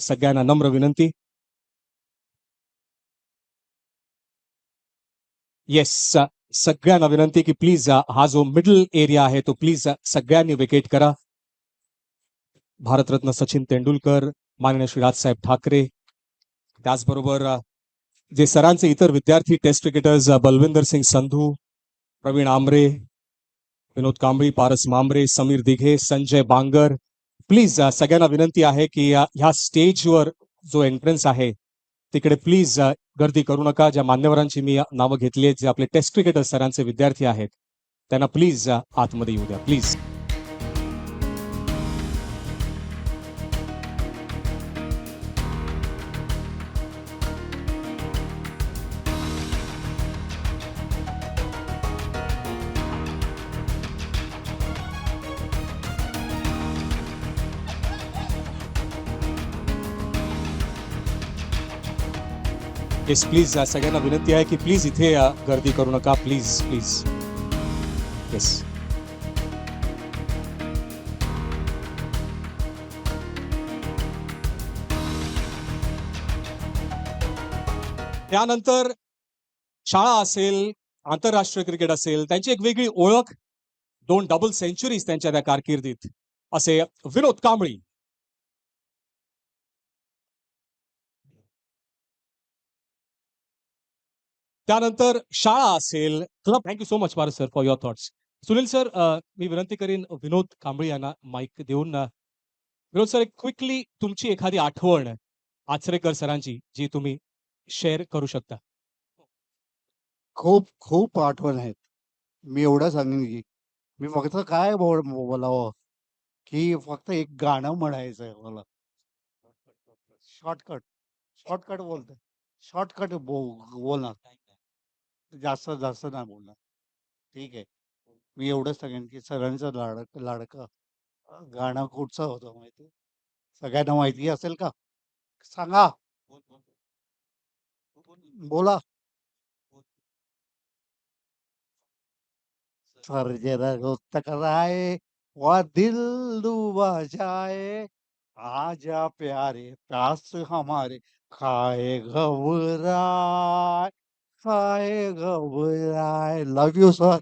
सगळ्यांना नम्र विनंती. येस सगळ्यांना विनंती की प्लीज़ हा जो मिडल एरिया आहे तो प्लीज़ सगळ्यांनी वेकेट करा. भारतरत्न सचिन तेंडुलकर, माननीय श्री राजसाहेब ठाकरे. त्याचबरोबर जे सरांचे इतर विद्यार्थी test cricketers Balvinder Singh Sandhu, Pravin Amre Vinod Kambli, Paras Mhambrey, Sameer Dighe, Sanjay Bangar please uh, सगळ्यांना विनंती आहे की ह्या स्टेजवर जो एंट्रन्स आहे तिकडे प्लीज uh, गर्दी करू नका. ज्या मान्यवरांची मी नावं घेतली आहेत जे आपले टेस्ट क्रिकेटर सरांचे विद्यार्थी आहेत त्यांना प्लीज uh, आतमध्ये येऊ द्या. प्लीज येस प्लीज़ सगळ्यांना विनंती आहे की प्लीज़ इथे गर्दी करू नका. प्लीज़ प्लीज़ येस त्यानंतर शाळा असेल, आंतरराष्ट्रीय क्रिकेट असेल, त्यांची एक वेगळी ओळख दोन डबल सेंचुरीज त्यांच्या त्या कारकिर्दीत. असे विनोद कांबळी त्यानंतर शाळा असेल club thank you so much Paras sir for your thoughts Sunil sir मी विनंती करीन विनोद कांबळी यांना माईक देऊन विनोद सर एक क्विकली तुमची एखादी आठवण आचरेकर सरांची जी तुम्ही शेअर करू शकता. खूप खूप आठवण आहेत. मी एवढं सांगेन की मी फक्त काय बोलावं की फक्त एक गाणं म्हणायचं आहे मला. शॉर्टकट शॉर्टकट बोलतोय. शॉर्टकट बोलणार. जास्त जास्त नाही बोलणार. ठीक आहे. मी एवढं सांगेन की सरांचं लाडक, लाडकं गाणं कुठचं होतं माहिती? सगळ्यांना माहिती असेल का? सांगा. बोला. टकराए वह दिल डूबा जाए आजा प्यारे प्यास हमारे, खाए घबराए खाए घबराए लव यू सर